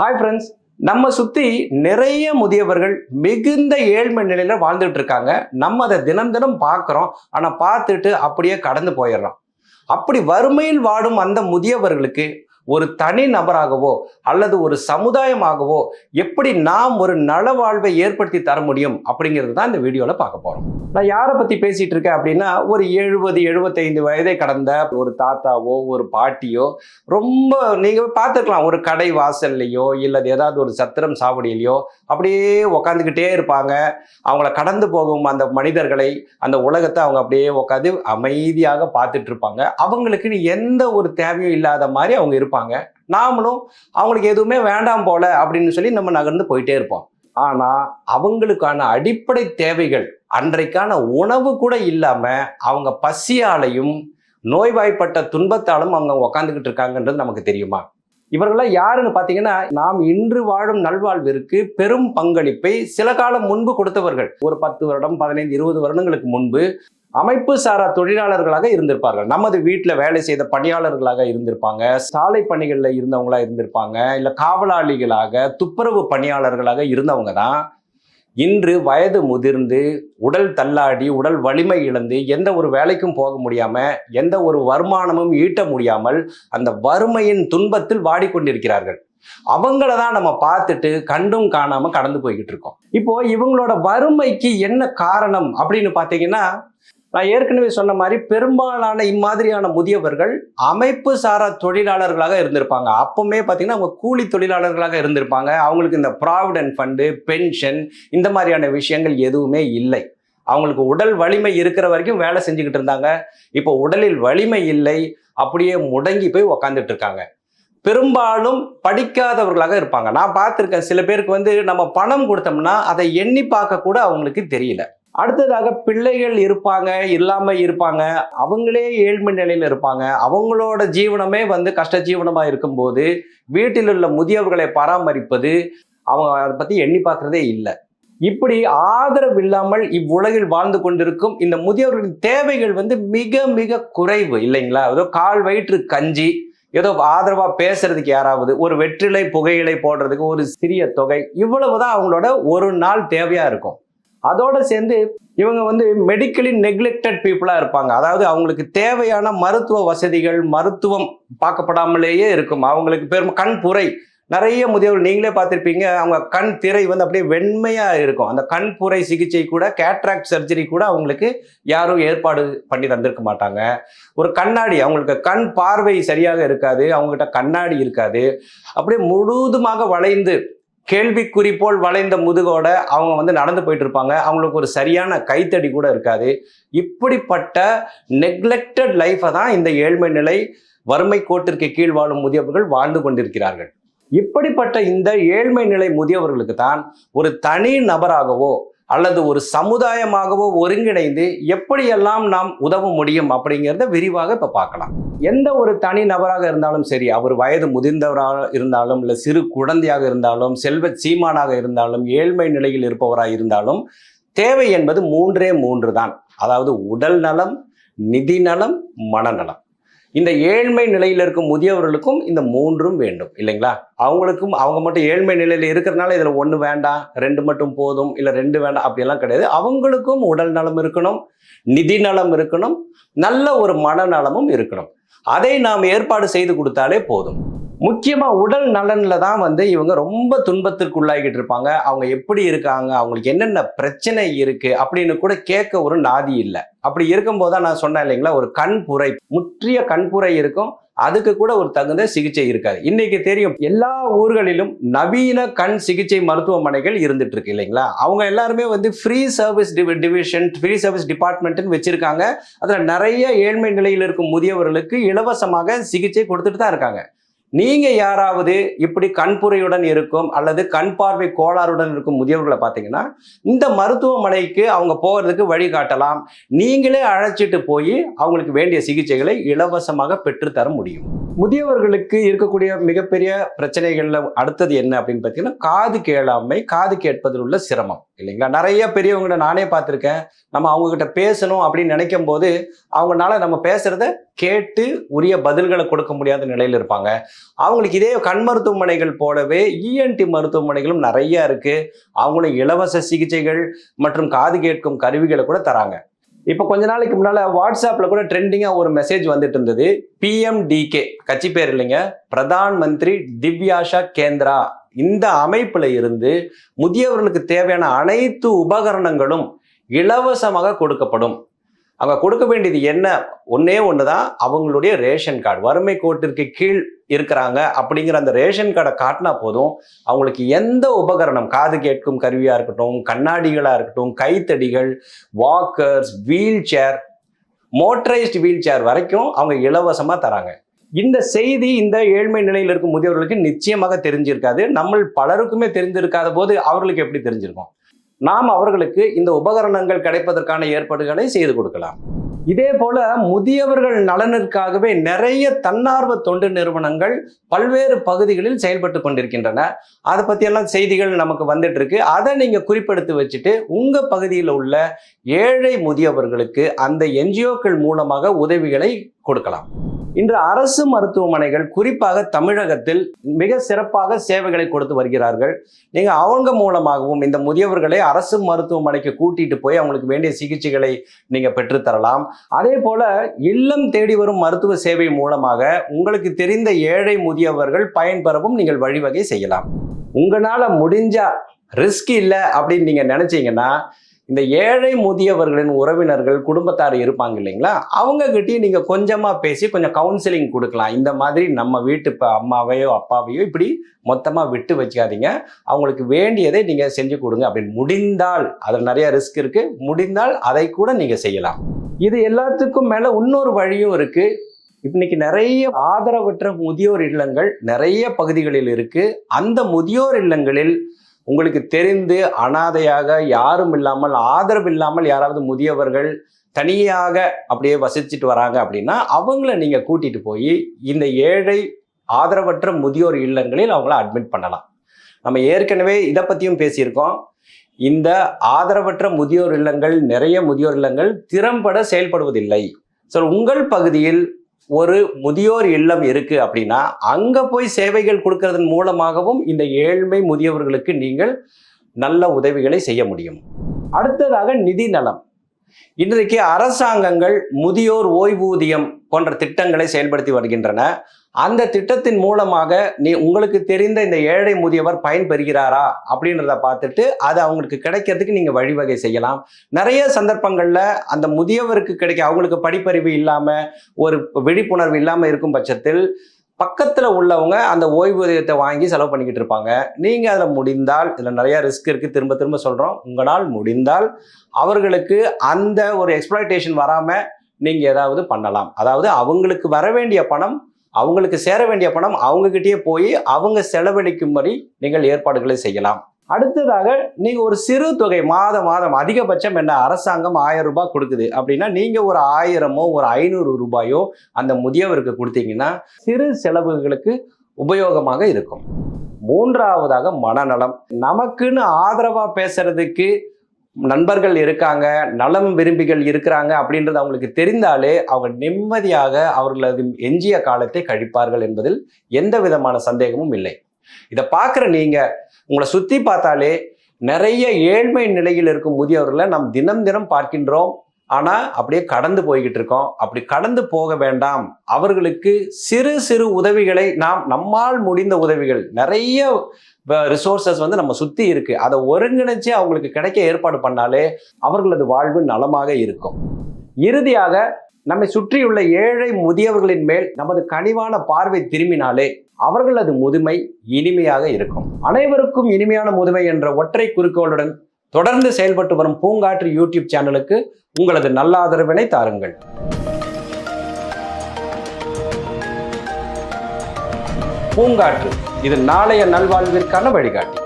Hi friends நம்ம சுத்தி நிறைய முதியவர்கள் மிகுந்த ஏழ்மை நிலையில வாழ்ந்துட்டு இருக்காங்க நம்ம அதை தினம் தினம் பார்க்குறோம். ஆனால் பார்த்துட்டு அப்படியே கடந்து போயிடுறோம். அப்படி வறுமையில் வாடும் அந்த முதியவர்களுக்கு ஒரு தனி நபராகவோ அல்லது ஒரு சமுதாயமாகவோ எப்படி நாம் ஒரு நலவாழ்வை ஏற்படுத்தி தர முடியும் அப்படிங்கிறது தான் இந்த வீடியோவில் பார்க்க போகிறோம் நான் யாரை பற்றி பேசிகிட்டு இருக்கேன் அப்படின்னா ஒரு எழுபது எழுபத்தைந்து வயதை கடந்த ஒரு தாத்தாவோ ஒரு பாட்டியோ ரொம்ப நீங்கள் பார்த்துக்கலாம் ஒரு கடை வாசல்லையோ இல்லை ஏதாவது ஒரு சத்திரம் சாவடியிலையோ அப்படியே உக்காந்துக்கிட்டே இருப்பாங்க. அவங்கள கடந்து போகும் அந்த மனிதர்களை அந்த உலகத்தை அவங்க அப்படியே உட்காந்து அமைதியாக பார்த்துட்டு இருப்பாங்க. அவங்களுக்கு எந்த ஒரு தேவையும் இல்லாத மாதிரி அவங்க இருப்பாங்க. இருப்பாங்க. நாமளும் அவங்களுக்கு எதுவுமே வேண்டாம் போல அப்படின்னு சொல்லி நம்ம நகர்ந்து போயிட்டே இருப்போம். ஆனா அவங்களுக்கான அடிப்படை தேவைகள் அன்றைக்கான உணவு கூட இல்லாம அவங்க பசியாலையும் நோய்வாய்ப்பட்ட துன்பத்தாலும் அவங்க உக்காந்துக்கிட்டு இருக்காங்கன்றது நமக்கு தெரியுமா? இவர்கள்லாம் யாருன்னு பார்த்தீங்கன்னா நாம் இன்று வாழும் நல்வாழ்விற்கு பெரும் பங்களிப்பை சில காலம் முன்பு கொடுத்தவர்கள். ஒரு பத்து வருடம் பதினைந்து இருபது வருடங்களுக்கு முன்பு அமைப்பு சாரா தொழிலாளர்களாக இருந்திருப்பார்கள். நமது வீட்டில் வேலை செய்த பணியாளர்களாக இருந்திருப்பாங்க. சாலை பணிகளில் இருந்தவங்களா இருந்திருப்பாங்க. இல்லை காவலாளிகளாக துப்புரவு பணியாளர்களாக இருந்தவங்க தான். இன்று வயது முதிர்ந்து உடல் தள்ளாடி உடல் வலிமை இழந்து எந்த ஒரு வேலைக்கும் போக முடியாமல் எந்த ஒரு வருமானமும் ஈட்ட முடியாமல் அந்த வறுமையின் துன்பத்தில் வாடிக்கொண்டிருக்கிறார்கள். அவங்கள தான் நம்ம பார்த்துட்டு கண்டும் காணாம கடந்து போய்கிட்டு இருக்கோம். இப்போ இவங்களோட வறுமைக்கு என்ன காரணம் அப்படின்னு பார்த்தீங்கன்னா நான் ஏற்கனவே சொன்ன மாதிரி பெரும்பாலான இம்மாதிரியான முதியவர்கள் அமைப்பு சாரா தொழிலாளர்களாக இருந்திருப்பாங்க. அப்பவுமே பார்த்தீங்கன்னா அவங்க கூலி தொழிலாளர்களாக இருந்திருப்பாங்க. அவங்களுக்கு இந்த ப்ராவிடன்ட் ஃபண்டு பென்ஷன் இந்த மாதிரியான விஷயங்கள் எதுவுமே இல்லை. அவங்களுக்கு உடல் வலிமை இருக்கிற வரைக்கும் வேலை செஞ்சுக்கிட்டு இருந்தாங்க. இப்போ உடலில் வலிமை இல்லை. அப்படியே முடங்கி போய் உக்காந்துட்டு இருக்காங்க. பெரும்பாலும் படிக்காதவர்களாக இருப்பாங்க. நான் பார்த்துருக்கேன் சில பேருக்கு வந்து நம்ம பணம் கொடுத்தோம்னா அதை எண்ணி பார்க்க கூட அவங்களுக்கு தெரியல. அடுத்ததாக பிள்ளைகள் இருப்பாங்க இல்லாம இருப்பாங்க. அவங்களே ஏழ்மை நிலையில இருப்பாங்க. அவங்களோட ஜீவனமே வந்து கஷ்ட ஜீவனமா இருக்கும்போது வீட்டில் உள்ள முதியவர்களை பராமரிப்பது அவங்க அதை பத்தி எண்ணி பார்க்கறதே இல்லை. இப்படி ஆதரவு இல்லாமல் இவ்வுலகில் வாழ்ந்து கொண்டிருக்கும் இந்த முதியவர்களின் தேவைகள் வந்து மிக மிக குறைவு இல்லைங்களா? ஏதோ கால் வயிற்று கஞ்சி ஏதோ ஆதரவாக பேசுறதுக்கு யாராவது ஒரு வெற்றிலை புகையிலை போடுறதுக்கு ஒரு சிறிய தொகை இவ்வளவுதான் அவங்களோட ஒரு நாள் தேவையா இருக்கும். அதோடு சேர்ந்து இவங்க வந்து மெடிக்கலி நெக்லெக்டட் பீப்புளாக இருப்பாங்க. அதாவது அவங்களுக்கு தேவையான மருத்துவ வசதிகள் மருத்துவம் பார்க்கப்படாமலேயே இருக்கும். அவங்களுக்கு பெரும் கண் புரை. நிறைய முதியவர்கள் நீங்களே பார்த்துருப்பீங்க. அவங்க கண் திரை வந்து அப்படியே வெண்மையாக இருக்கும். அந்த கண் புரை சிகிச்சை கூட கேட்ராக்ட் சர்ஜரி கூட அவங்களுக்கு யாரும் ஏற்பாடு பண்ணி தந்திருக்க மாட்டாங்க. ஒரு கண்ணாடி அவங்களுக்கு கண் பார்வை சரியாக இருக்காது. அவங்ககிட்ட கண்ணாடி இருக்காது. அப்படியே முழுதுமாக வளைந்து கேள்விக்குறி போல் வளைந்த முதுகோட அவங்க வந்து நடந்து போயிட்டு இருப்பாங்க அவங்களுக்கு ஒரு சரியான கைத்தடி கூட இருக்காது. இப்படிப்பட்ட நெக்லெக்டட் லைஃப்பை தான் இந்த ஏழ்மை நிலை வறுமை கோட்டிற்கு கீழ் வாழும் முதியவர்கள் வாழ்ந்து கொண்டிருக்கிறார்கள். இப்படிப்பட்ட இந்த ஏழ்மை நிலை முதியவர்களுக்கு தான் ஒரு தனி நபராகவோ அல்லது ஒரு சமுதாயமாகவோ ஒருங்கிணைந்து எப்படியெல்லாம் நாம் உதவ முடியும் அப்படிங்கிறத விரிவாக இப்போ பார்க்கலாம். எந்த ஒரு தனி நபராக இருந்தாலும் சரி அவர் வயது முதிர்ந்தவராக இருந்தாலும் இல்லை சிறு குழந்தையாக இருந்தாலும் செல்வ சீமானாக இருந்தாலும் ஏழ்மை நிலையில் இருப்பவராக இருந்தாலும் தேவை என்பது மூன்றே மூன்று தான். அதாவது உடல் நலம் நிதி நலம் மனநலம். இந்த ஏழ்மை நிலையில் இருக்கும் முதியவர்களுக்கும் இந்த மூன்றும் வேண்டும் இல்லைங்களா? அவங்களுக்கும் அவங்க மட்டும் ஏழ்மை நிலையில் இருக்கிறனால இதில் ஒன்று வேண்டாம் ரெண்டு மட்டும் போதும் இல்லை ரெண்டு வேண்டாம் அப்படியெல்லாம் கிடையாது. அவங்களுக்கும் உடல் நலம் இருக்கணும் நிதி நலம் இருக்கணும் நல்ல ஒரு மனநலமும் இருக்கணும். அதை நாம் ஏற்பாடு செய்து கொடுத்தாலே போதும். முக்கியமாக உடல் நலனில் தான் வந்து இவங்க ரொம்ப துன்பத்திற்குள்ளாகிட்டு இருப்பாங்க. அவங்க எப்படி இருக்காங்க? அவங்களுக்கு என்னென்ன பிரச்சனை இருக்குது அப்படின்னு கூட கேட்க ஒரு நாதி இல்லை. அப்படி இருக்கும்போது தான் நான் சொன்னேன் இல்லைங்களா? ஒரு கண்புரை முற்றிய கண்புரை இருக்கும். அதுக்கு கூட ஒரு தகுந்த சிகிச்சை இருக்காது. இன்னைக்கு தெரியும் எல்லா ஊர்களிலும் நவீன கண் சிகிச்சை மருத்துவமனைகள் இருந்துட்டு இருக்கு இல்லைங்களா? அவங்க எல்லாருமே வந்து free service division free service டிபார்ட்மெண்ட்னு வச்சிருக்காங்க. அதில் நிறைய ஏழ்மை நிலையில் இருக்கும் முதியவர்களுக்கு இலவசமாக சிகிச்சை கொடுத்துட்டு தான் இருக்காங்க. நீங்க யாராவது இப்படி கண்புரையுடன் இருக்கும் அல்லது கண் பார்வை கோளாறுடன் இருக்கும் முதியவர்களை பார்த்தீங்கன்னா இந்த மருத்துவமனைக்கு அவங்க போகிறதுக்கு வழிகாட்டலாம் நீங்களே அழைச்சிட்டு போய் அவங்களுக்கு வேண்டிய சிகிச்சைகளை இலவசமாக பெற்றுத்தர முடியும். முதியவர்களுக்கு இருக்கக்கூடிய மிகப்பெரிய பிரச்சனைகள்ல அடுத்தது என்ன அப்படின்னு பார்த்தீங்கன்னா காது கேளாமை காது கேட்பதில் உள்ள சிரமம். இல்லைங்களா? நிறைய பெரியவங்கள நானே பார்த்துருக்கேன். நம்ம அவங்க கிட்ட பேசணும் அப்படின்னு நினைக்கும் போது அவங்களால நம்ம பேசுறத கேட்டு உரிய பதில்களை கொடுக்க முடியாத நிலையில் இருப்பாங்க. அவங்களுக்கு இதே கண் மருத்துவமனைகள் போலவே இஎன்டி மருத்துவமனைகளும் நிறைய இருக்கு. அவங்களும் இலவச சிகிச்சைகள் மற்றும் காது கேட்கும் கருவிகளை கூட தராங்க. இப்போ கொஞ்ச நாளைக்கு முன்னால வாட்ஸ்அப்ல கூட ட்ரெண்டிங்காக ஒரு மெசேஜ் வந்துட்டு இருந்தது. பிஎம்டிகே கட்சி பேர் இல்லைங்க. பிரதான் மந்திரி திவ்யாஷா கேந்திரா. இந்த அமைப்புல இருந்து முதியவர்களுக்கு தேவையான அனைத்து உபகரணங்களும் இலவசமாக கொடுக்கப்படும். அவங்க கொடுக்க வேண்டியது என்ன? ஒன்றே ஒன்று தான் அவங்களுடைய ரேஷன் கார்டு. வறுமை கோட்டிற்கு கீழ் இருக்கிறாங்க அப்படிங்கிற அந்த ரேஷன் கார்டை காட்டினா போதும். அவங்களுக்கு எந்த உபகரணம்? காது கேட்கும் கருவியாக இருக்கட்டும் கண்ணாடிகளாக இருக்கட்டும் கைத்தடிகள் walkers wheelchair motorised wheelchair வரைக்கும் அவங்க இலவசமாக தராங்க. இந்த செய்தி இந்த ஏழ்மை நிலையில் இருக்கும் முதியவர்களுக்கு நிச்சயமாக தெரிஞ்சிருக்காது. நம்ம பலருக்குமே தெரிஞ்சிருக்காத போது அவர்களுக்கு எப்படி தெரிஞ்சிருக்கும்? நாம் அவர்களுக்கு இந்த உபகரணங்கள் கிடைப்பதற்கான ஏற்பாடுகளை செய்து கொடுக்கலாம். இதே போல முதியவர்கள் நலனிற்காகவே நிறைய தன்னார்வ தொண்டு நிறுவனங்கள் பல்வேறு பகுதிகளில் செயல்பட்டு கொண்டிருக்கின்றன. அதை பற்றியெல்லாம் செய்திகள் நமக்கு வந்துட்டு இருக்கு அதை நீங்கள் குறிப்பெடுத்து வச்சுட்டு உங்கள் பகுதியில் உள்ள ஏழை முதியவர்களுக்கு அந்த என்ஜிஓக்கள் மூலமாக உதவிகளை கொடுக்கலாம். இன்று அரசு மருத்துவமனைகள் குறிப்பாக தமிழகத்தில் மிக சிறப்பாக சேவைகளை கொடுத்து வருகிறார்கள். நீங்க அவங்க மூலமாகவும் இந்த முதியவர்களை அரசு மருத்துவமனைக்கு கூட்டிட்டு போய் அவங்களுக்கு வேண்டிய சிகிச்சைகளை நீங்க பெற்றுத்தரலாம் அதே போல இல்லம் தேடி வரும் மருத்துவ சேவை மூலமாக உங்களுக்கு தெரிந்த ஏழை முதியவர்கள் பயன்பெறவும் நீங்கள் வழிவகை செய்யலாம். உங்களால முடிஞ்சா ரிஸ்க் இல்லை அப்படின்னு நீங்க நினைச்சீங்கன்னா இந்த ஏழை முதியவர்களின் உறவினர்கள் குடும்பத்தார் இருப்பாங்க இல்லைங்களா? அவங்க நீங்கள் கொஞ்சமாக பேசி கொஞ்சம் கவுன்சிலிங் கொடுக்கலாம். இந்த மாதிரி நம்ம வீட்டு இப்போ அம்மாவையோ அப்பாவையோ இப்படி மொத்தமாக விட்டு வச்சுக்காதீங்க. அவங்களுக்கு வேண்டியதை நீங்கள் செஞ்சு கொடுங்க அப்படின்னு. முடிந்தால் அதில் நிறைய ரிஸ்க் இருக்கு. முடிந்தால் அதை கூட நீங்கள் செய்யலாம். இது எல்லாத்துக்கும் மேலே இன்னொரு வழியும் இருக்கு. இன்னைக்கு நிறைய ஆதரவற்ற முதியோர் இல்லங்கள் நிறைய பகுதிகளில் இருக்கு. அந்த முதியோர் இல்லங்களில் உங்களுக்கு தெரிந்து அனாதையாக யாரும் இல்லாமல் ஆதரவு இல்லாமல் யாராவது முதியவர்கள் தனியாக அப்படியே வசிச்சுட்டு வராங்க அப்படின்னா அவங்கள நீங்கள் கூட்டிகிட்டு போய் இந்த ஏழை ஆதரவற்ற முதியோர் இல்லங்களில் அவங்கள அட்மிட் பண்ணலாம். நம்ம ஏற்கனவே இதை பற்றியும் பேசியிருக்கோம். இந்த ஆதரவற்ற முதியோர் இல்லங்கள் நிறைய முதியோர் இல்லங்கள் திறம்பட செயல்படுவதில்லை. ஸோ உங்கள் பகுதியில் ஒரு முதியோர் இல்லம் இருக்கு அப்படின்னா அங்க போய் சேவைகள் கொடுக்கறதன் மூலமாகவும் இந்த ஏழ்மை முதியவர்களுக்கு நீங்கள் நல்ல உதவிகளை செய்ய முடியும். அடுத்ததாக நிதி நலம். இன்றைக்கு அரசாங்கங்கள் முதியோர் ஓய்வூதியம் போன்ற திட்டங்களை செயல்படுத்தி வருகின்றன. அந்த திட்டத்தின் மூலமாக நீ உங்களுக்கு தெரிந்த இந்த ஏழை முதியவர் பயன்பெறுகிறாரா அப்படின்றத பார்த்துட்டு அது அவங்களுக்கு கிடைக்கிறதுக்கு நீங்கள் வழிவகை செய்யலாம். நிறைய சந்தர்ப்பங்களில் அந்த முதியவருக்கு கிடைக்க அவங்களுக்கு படிப்பறிவு இல்லாமல் ஒரு விழிப்புணர்வு இல்லாமல் இருக்கும் பட்சத்தில் பக்கத்தில் உள்ளவங்க அந்த ஓய்வூதியத்தை வாங்கி செலவு பண்ணிக்கிட்டு இருப்பாங்க. நீங்கள் அதில் முடிந்தால் இதில் நிறையா ரிஸ்க் இருக்குது திரும்ப திரும்ப சொல்கிறோம் உங்களால் முடிந்தால் அவர்களுக்கு அந்த ஒரு எக்ஸ்ப்ளாய்டேஷன் வராமல் நீங்கள் ஏதாவது பண்ணலாம். அதாவது அவங்களுக்கு வர வேண்டிய பணம் அவங்களுக்கு சேர வேண்டிய பணம் அவங்க போய் அவங்க செலவழிக்கும்படி நீங்கள் ஏற்பாடுகளை செய்யலாம். அடுத்ததாக நீங்கள் ஒரு சிறு தொகை மாதம் மாதம் அதிகபட்சம் என்ன? அரசாங்கம் ஆயிரம் ரூபாய் கொடுக்குது. அப்படின்னா நீங்கள் ஒரு ஆயிரமோ ஒரு ஐநூறு ரூபாயோ அந்த முதியவருக்கு கொடுத்தீங்கன்னா சிறு செலவுகளுக்கு உபயோகமாக இருக்கும். மூன்றாவதாக மனநலம். நமக்குன்னு ஆதரவாக பேசுறதுக்கு நண்பர்கள் இருக்காங்க நலம் விரும்பிகள் இருக்கிறாங்க அப்படின்றது அவங்களுக்கு தெரிந்தாலே அவங்க நிம்மதியாக அவர்களது எஞ்சிய காலத்தை கழிப்பார்கள் என்பதில் எந்த விதமான சந்தேகமும் இல்லை. இதை பார்க்குற நீங்கள் உங்களை சுற்றி பார்த்தாலே நிறைய ஏழ்மை நிலையில் இருக்கும் முதியவர்களை நாம் தினம் தினம் பார்க்கின்றோம். ஆனால் அப்படியே கடந்து போய்கிட்டு இருக்கோம். அப்படி கடந்து போக வேண்டாம். அவர்களுக்கு சிறு சிறு உதவிகளை நாம் நம்மால் முடிந்த உதவிகள். நிறைய ரிசோர்சஸ் வந்து நம்ம சுற்றி இருக்கு. அதை ஒருங்கிணைச்சு அவங்களுக்கு கிடைக்க ஏற்பாடு பண்ணாலே அவர்களது வாழ்வு நலமாக இருக்கும். இறுதியாக நம்மை சுற்றியுள்ள ஏழை முதியவர்களின் மேல் நமது கனிவான பார்வை திரும்பினாலே அவர்களது முதுமை இனிமையாக இருக்கும். அனைவருக்கும் இனிமையான முதுமை என்ற ஒற்றை குறிக்கோளுடன் தொடர்ந்து செயல்பட்டு வரும் பூங்காற்று யூடியூப் சேனலுக்கு உங்களது நல்ல ஆதரவினை தாருங்கள். பூங்காற்று இது நாளைய நல்வாழ்விற்கான வழிகாட்டி.